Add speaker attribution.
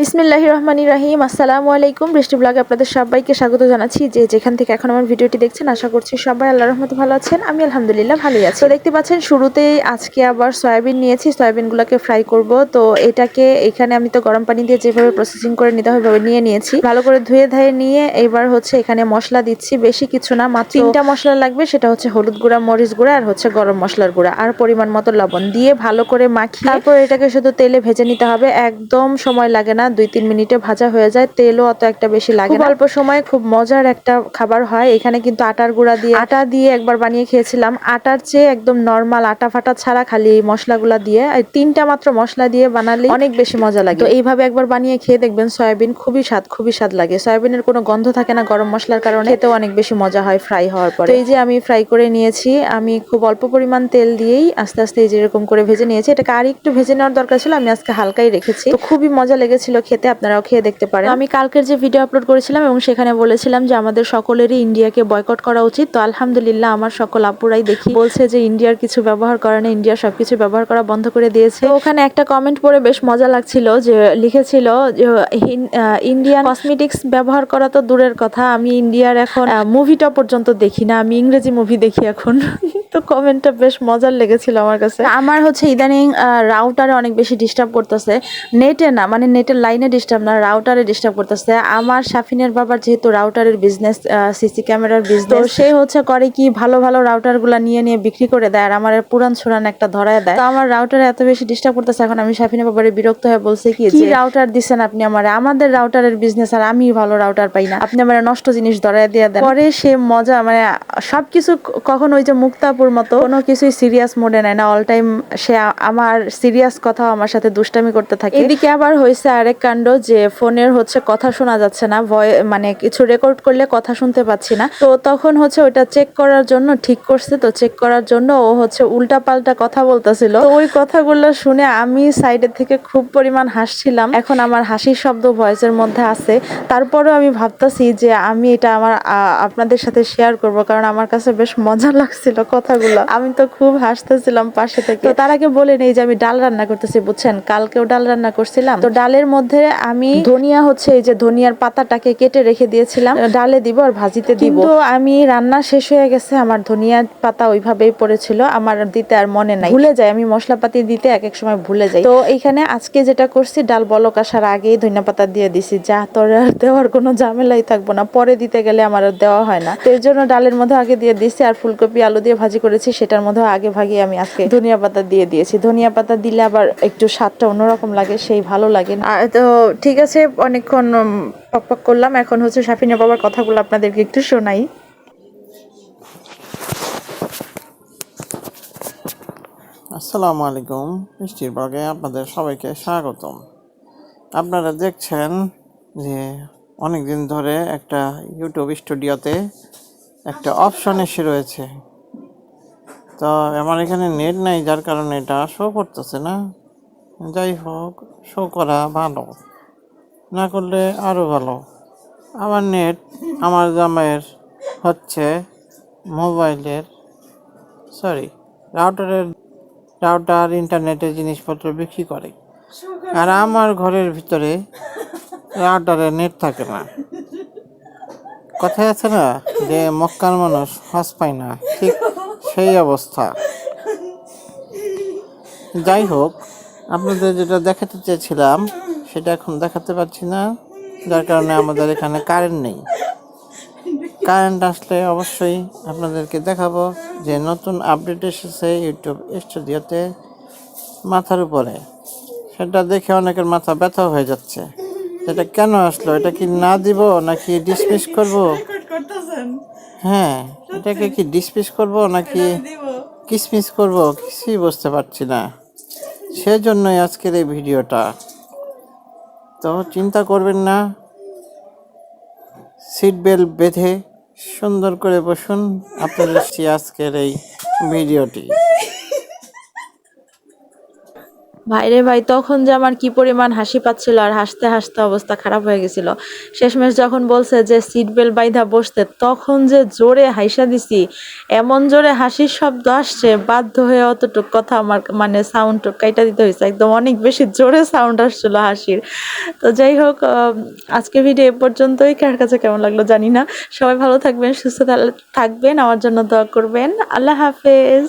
Speaker 1: বিসমিল্লাহ রহমানি রাহিম আসসালামু আলাইকুম বৃষ্টি ব্লগে আপনাদের সবাইকে স্বাগত জানাচ্ছি। যে যেখান থেকে এখন আমার ভিডিওটি দেখছেন আশা করছি সবাই আল্লাহ রহমত ভালো আছেন। আমি আলহামদুলিল্লাহ ভালোই আছি। তো দেখতে পাচ্ছেন শুরুতেই আজকে আবার সয়াবিন নিয়েছি। সয়াবিনগুলোকে ফ্রাই করব। তো এটাকে এখানে আমি তো গরম পানি দিয়ে যেভাবে প্রসেসিং করে নিতে হবে ভাবে নিয়ে নিয়েছি। ভালো করে ধুয়ে ধায়ে নিয়ে এবার হচ্ছে এখানে মশলা দিচ্ছি। বেশি কিছু না মাত্র তিনটা মশলা লাগবে। সেটা হচ্ছে হলুদ গুঁড়া মরিচ গুঁড়া আর হচ্ছে গরম মশলার গুঁড়া। আর পরিমাণ মতো লবণ দিয়ে ভালো করে মাখিয়ে তারপর এটাকে শুধু তেলে ভেজে নিতে হবে। একদম সময় লাগে না। দুই তিন মিনিটে ভাজা হয়ে যায় তেলও অত একটা বেশি লাগে না। অল্প সময় খুব মজার একটা খাবার হয়। এখানে কিন্তু আটার গুঁড়া দিয়ে আটা দিয়ে একবার বানিয়ে খেয়েছিলাম। আটার চেয়ে একদম নর্মাল আটা ফাটা ছাড়া খালি এই মশলাগুলা দিয়ে আর তিনটা মাত্র মশলা দিয়ে বানালে অনেক বেশি মজা লাগে। তো এইভাবে একবার বানিয়ে খেয়ে দেখবেন সয়াবিন খুবই স্বাদ খুবই স্বাদ লাগে। সয়াবিনের কোনো গন্ধ থাকে না গরম মশলার কারণে। খেতেও অনেক বেশি মজা হয় ফ্রাই হওয়ার পর। এই যে আমি ফ্রাই করে নিয়েছি আমি খুব অল্প পরিমাণ তেল দিয়েই আস্তে আস্তে এই যে এরকম করে ভেজে নিয়েছি। এটাকে আর একটু ভেজে নেওয়ার দরকার ছিল আমি আজকে হালকাই রেখেছি। তো খুবই মজা লেগেছিল খেতে আপনারাও খেয়ে দেখতে পারেন। আমি কালকের যে ভিডিও আপলোড করেছিলাম এবং সেখানে বলেছিলাম যে আমাদের সকলেরই ইন্ডিয়াকে বয়কট করা উচিত। তো আলহামদুলিল্লাহ আমার সকল আপুরাই দেখি বলছে যে ইন্ডিয়ার কিছু ব্যবহার করে না ইন্ডিয়ার সবকিছু ব্যবহার করা বন্ধ করে দিয়েছে। ওখানে একটা কমেন্ট পড়ে বেশ মজা লাগছিল যে লিখেছিল ইন্ডিয়ান কসমেটিক্স ব্যবহার করা তো দূরের কথা। আমি ইন্ডিয়ার এখন মুভিটা পর্যন্ত দেখি না। আমি ইংরেজি মুভি দেখি এখন। কমেন্টটা বেশ মজার লেগেছিল আমার কাছে। আমার হচ্ছে ইদানিং রাউটারে অনেক বেশি ডিস্টার্ব করতেছে। নেটে না মানে নেটের লাইনে ডিস্টার্ব না রাউটারে ডিস্টার্ব করতেছে। আমার সাফিনের বাবার যেহেতু রাউটারের বিজনেস সিসি ক্যামেরার বিজনেস সে হচ্ছে করে কি ভালো ভালো রাউটারগুলা নিয়ে নিয়ে বিক্রি করে দেয় আর আমার পুরান ছুরান একটা ধরায় দেয়। তো আমার রাউটারে এত বেশি ডিস্টার্ব করতেছে এখন আমি সাফিনের বাবারে বিরক্ত হয়ে বলছে কি কি রাউটার দিচ্ছেন আপনি আমার? আমাদের রাউটারের বিজনেস আর আমি ভালো রাউটার পাই না। আপনি আমার নষ্ট জিনিস ধরায় দিয়ে দেন। পরে সে মজা মানে সবকিছু কখন ওই যে মুক্তাপুর মতো। কোনো কিছুই সিরিয়াস মোডে নেয় না অল টাইম সে আমার সিরিয়াস কথা আমার সাথে দুষ্টামি করতে থাকে। এদিকে আবার হয়েছে আরেক কাণ্ড যে ফোনের হচ্ছে কথা শোনা যাচ্ছে না ভয় মানে কিছু রেকর্ড করলে কথা শুনতে পাচ্ছি না। তো তখন হচ্ছে ওইটা চেক করার জন্য ঠিক করছে তো চেক করার জন্য ও হচ্ছে উল্টা পাল্টা কথা বলতেছিল। তো ওই কথাগুলো শুনে আমি সাইডের থেকে খুব পরিমাণ হাসছিলাম। এখন আমার হাসির শব্দ ভয়েসের মধ্যে আছে। তারপরেও আমি ভাবতেছি যে আমি এটা আমার আপনাদের সাথে শেয়ার করব কারণ আমার কাছে বেশ মজা লাগছিল কথাগুলো। আমি তো খুব হাসতেছিলাম পাশে থেকে। তো তার আগে বলে নেই যে আমি ডাল রান্না করতেছি বুঝছেন? কালকেও ডাল রান্না করছিলাম। তো ডালের মধ্যে আমি ধনিয়া হচ্ছে এই যে ধনিয়ার পাতাটাকে কেটে রেখে দিয়েছিলাম। ডালে দিব আর ভাজিতে দিব। তো আমি রান্না শেষ হয়ে গেছে আমার ধনিয়া পাতা ওইভাবেই পড়েছিল আমার দিতে আর মনে নাই। ভুলে যাই আমি মশলাপাতি দিতে এক এক সময় ভুলে যাই। তো এইখানে আজকে যেটা করছি ডাল বলক আসার আগেই ধনিয়া পাতা দিয়ে দিছি যা তোর আর দেওয়ার কোনো ঝামেলাই থাকব না পরে দিতে গেলে আমার আর দেওয়া হয় না। তো এর জন্য ডালের মধ্যে আগে দিয়ে দিছি আর ফুলকপি আলু দিয়ে ভাজি করেছি সেটার মধ্যে আগে ভাগে আমি আজকে ধনিয়া পাতা দিয়ে দিয়েছি। ধনিয়া পাতা দিলে আবার একটু স্বাদটা অন্যরকম লাগে সেই ভালো লাগে আর তো ঠিক আছে অনেকক্ষণ উম, পক পক করলাম। এখন হচ্ছে সাফিনা বাবার কথাগুলো আপনাদেরকে একটু শোনাই।
Speaker 2: আসসালামু আলাইকুম মিষ্টির ব্লগে আপনাদের সবাইকে স্বাগতম। আপনারা দেখছেন যে অনেক দিন ধরে একটা ইউটিউব স্টুডিওতে একটা অপশন এসে রয়েছে। তো আমার এখানে নেট নাই, যার কারণে এটা শো করতেছে না। যাই হোক শো করা ভালো। না করলে আরও ভালো। আমার নেট আমার জামাইয়ের হচ্ছে মোবাইলের সরি রাউটারের রাউটার ইন্টারনেটের জিনিসপত্র বিক্রি করে। আর আমার ঘরের ভিতরে রাউটারে নেট থাকে না। কথায় আছে না যে মক্কার মানুষ হজ পায় না, ঠিক সেই অবস্থা। যাই হোক, আপনাদের যেটা দেখাতে চেয়েছিলাম, সেটা এখন দেখাতে পারছি না, যার কারণে আমাদের এখানে কারেন্ট নেই। কারেন্ট আসলে অবশ্যই আপনাদেরকে দেখাবো যে নতুন আপডেট এসেছে ইউটিউব স্টুডিওতে মাথার উপরে। সেটা দেখে অনেকের মাথা ব্যথা হয়ে যাচ্ছে। এটা কেন আসলো? এটা কি না দিব নাকি ডিসমিস করব? হ্যাঁ এটাকে কি ডিসমিস করব নাকি কিসমিস করব? কিছুই বুঝতে পারছি না। সেজন্যই আজকের এই ভিডিওটা। তো চিন্তা করবেন না। সিট বেল্ট বেঁধে সুন্দর করে বসুন। আপনাদের আজকের এই ভিডিওটি।
Speaker 1: ভাইরে ভাই, তখন যে আমার কি পরিমাণ হাসি পাচ্ছিল আর হাসতে হাসতে অবস্থা খারাপ হয়ে গেছিল। শেষমেশ যখন বলছে যে সিট বেল্ট বাইধা বসতে তখন যে জোরে হাইসা দিছি, এমন জোরে হাসির শব্দ আসছে, বাধ্য হয়ে অতটুক কথা আমার মানে সাউন্ড কাইটা দিতে হয়েছে একদম অনেক বেশি জোরে সাউন্ড আসছিল হাসির। তো যাই হোক আজকে ভিডিও এ পর্যন্তই। কার কাছে কেমন লাগল জানি না। সবাই ভালো থাকবেন, সুস্থ থাকবেন, আমার জন্য দোয়া করবেন। আল্লাহ হাফেজ।